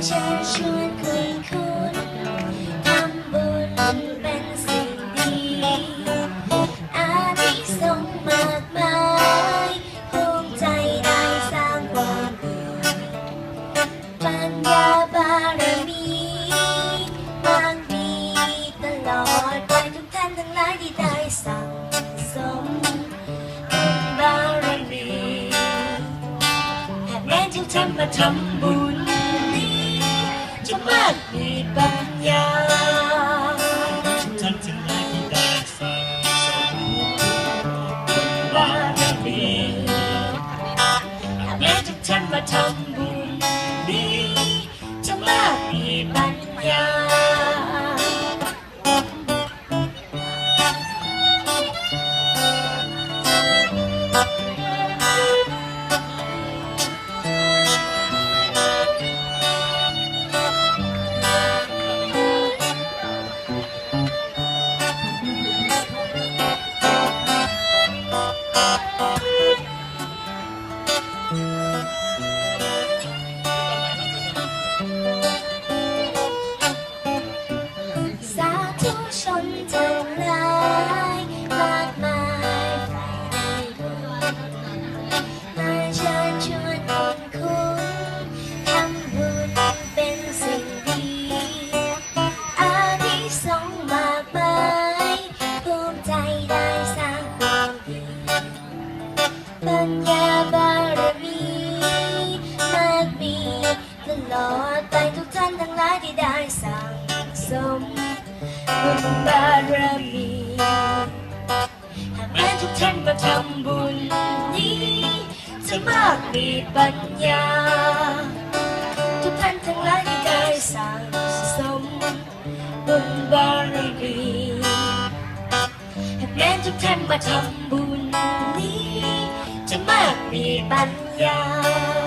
น่าเชิญชวนคุยคุณทำบุญเป็นสิ่งดีอานิสงส์มากมายภูมิใจได้สร้างความดีปัญญาบารมีบางมีตลอดไปทุกท่านทั้งหลายที่ได้สั่งสมบุญบารมีหากแม้ทุกท่านมาทำบุญากมีปัญญาทุกท่านทั้งหลายที่ได้สั่งสมบารมีหากแม้ทุกท่านมาทำบุญ ปัญญาบารมีมากมีตลอดไปทุกท่านทั้งหลายที่ได้สั่งสมบุญบารมีหากแม้ทุกท่านมาทำบุญนี้ จะมากมีปัญญา ทุกท่านทั้งหลายที่ได้สั่งสมบุญบารมีหากแม้ทุกท่านมาทำบุญ นี้จะมากมีปัญญา